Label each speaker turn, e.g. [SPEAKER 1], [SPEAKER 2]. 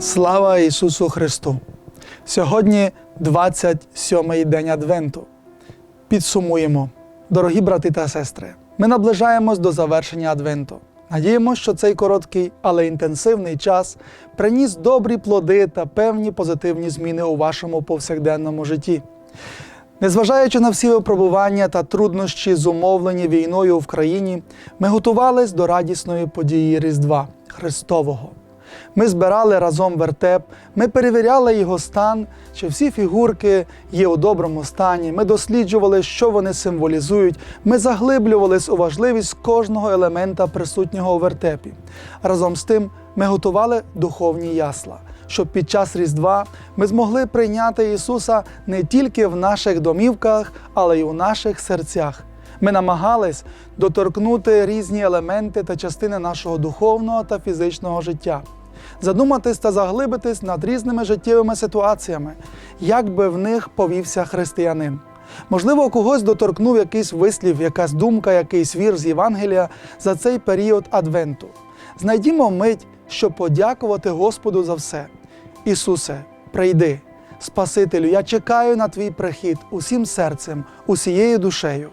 [SPEAKER 1] Слава Ісусу Христу! Сьогодні 27-й день Адвенту. Підсумуємо, дорогі брати та сестри, ми наближаємось до завершення Адвенту. Надіємося, що цей короткий, але інтенсивний час приніс добрі плоди та певні позитивні зміни у вашому повсякденному житті. Незважаючи на всі випробування та труднощі, зумовлені війною в країні, ми готувались до радісної події Різдва Христового. Ми збирали разом вертеп, ми перевіряли його стан, чи всі фігурки є у доброму стані. Ми досліджували, що вони символізують. Ми заглиблювались у важливість кожного елемента присутнього у вертепі. Разом з тим, ми готували духовні ясла, щоб під час Різдва ми змогли прийняти Ісуса не тільки в наших домівках, але й у наших серцях. Ми намагались доторкнути різні елементи та частини нашого духовного та фізичного життя, задуматись та заглибитись над різними життєвими ситуаціями, як би в них повівся християнин. Можливо, когось доторкнув якийсь вислів, якась думка, якийсь вір з Євангелія за цей період Адвенту. Знайдімо мить, щоб подякувати Господу за все. Ісусе, прийди, Спасителю, я чекаю на твій прихід усім серцем, усією душею.